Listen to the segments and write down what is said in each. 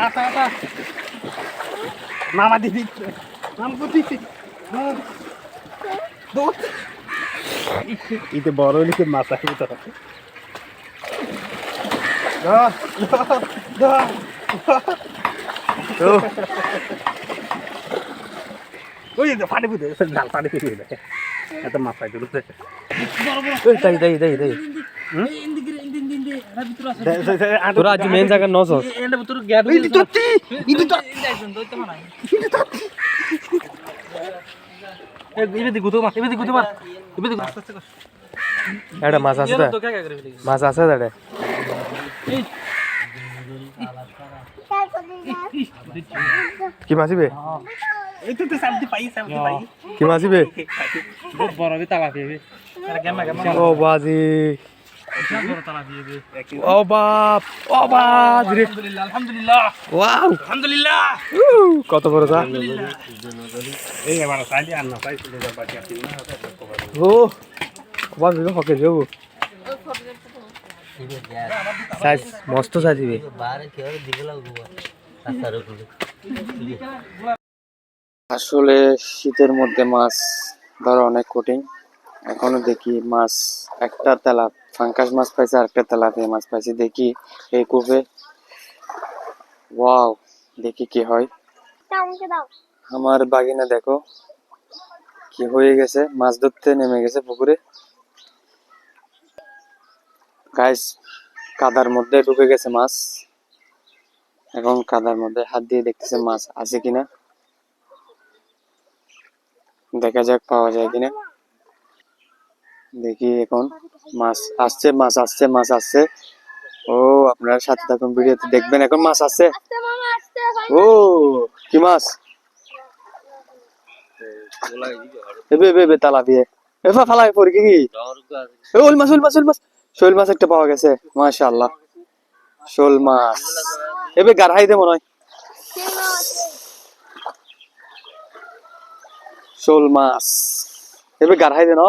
আতা আতা মামা দিদি মাম দিদি ইতে বড় হইলে মাথা খেতে হবে ওই যে পানি বুঝে জাল পানি খেয়ে দেয় এত মাথায় তোরা আজ মেন জায়গা নস এটা মাছ আছে তা মাছ আছে তাড়ে কি মাছিবে এই তো সামনে পাই সামনে পাই কি মাছিবে বড় তালা ও বাজি ও বাপ ও বাপ রে আলহামদুলিল্লাহ ওয়াও। আলহামদুলিল্লাহ। কত বড় তা? এই আমার সাইডে আর না সাইড যা বাকি আছে না ও বাপ রে হকে যাব সাইজ মস্ত সাজিবে আসলে শীতের মধ্যে মাছ ধরা অনেক কঠিন। এখনও দেখি মাছ একটা তেলা ফাঙ্কাস মাছ পাইছে আর একটা তেলাপিয়া মাছ পাইছে। দেখি এই কূপে। ওয়াও দেখি কি হয়। আমার বাগিনা দেখো কি হয়ে গেছে? মাছ ধরতে নেমে গেছে পুকুরে। গাইস কাদার মধ্যে ঢুকে গেছে মাছ। এখন কাদার মধ্যে হাত দিয়ে দেখতেছে মাছ আছে কিনা। দেখা যাক পাওয়া যায় কিনা। দেখি এখন মাছ আসছে মাছ আসছে মাছ আসছে। ও আপনারা সাথে থাকুন ভিডিওতে দেখবেন এখন মাছ আসছে। ও কি মাছ? এবে এবে এবে এফা ফালাই পড়ি কি ওল মাছ ওল মাছ ওল মাছ। শোল মাছ একটা পাওয়া গেছে মাশাআল্লাহ। শোল মাছ। এবে গাড়াই দে মনে হয়। শোল মাছ। এবে গাড়াই দে না।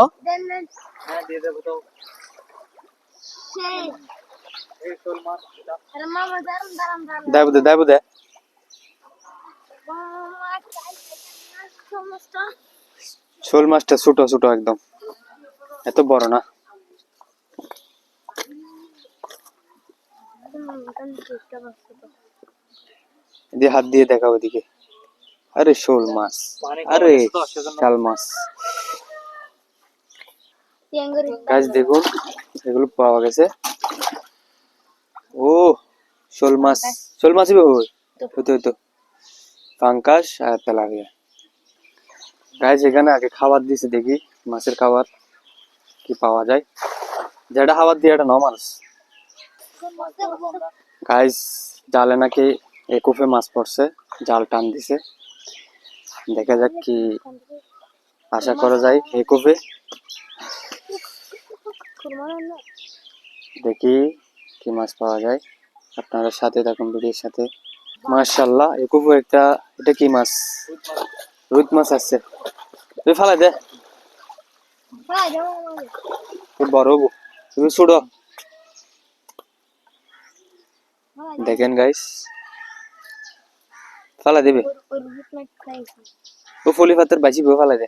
দেব দে দেব দে শোল মাছটা ছোট ছোট একদম। এত বড় না। দিয়ে হাত দিয়ে দেখা ওদিকে। আরে শোল মাছ। আরে শাল মাছ। গাছ দেখুন, এগুলো পাওয়া গেছে। ও, শোল মাছ। শোল মাছই হবে হইতো হইতো পাঙ্কাশ আর তেলাপিয়া। গাছ এখানে আগে খাবার দিছে দেখি মাছের খাবার কি পাওয়া যায়। যেটা খাবার দিয়ে এটা ন মানুষ। গাইস জালে নাকি একুফে মাছ পড়ছে, জাল টান দিছে। দেখা যাক কি আশা করা যায় একুফে দেখি কি মাছ পাওয়া যায়। আপনারা সাথে থাকুন ভিডিওর সাথে। মাশাল্লাহ একুফে একটা এটা কি মাছ? রুই মাছ আসছে তুই ফালাই দে। বড় তুমি ছুড়ো। দেখেন গাইস ফালা দিবে। ও ফলি পাতের বাজি ফালা দে।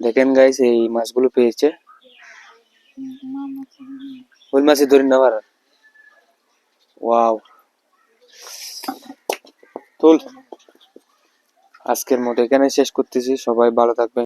দেখেন গাইস এই মাছগুলো পেয়েছে। ওই মাছে ধরে নেবার ওয়াও তুল আজকের মতো এখানে শেষ করতেছি। সবাই ভালো থাকবেন।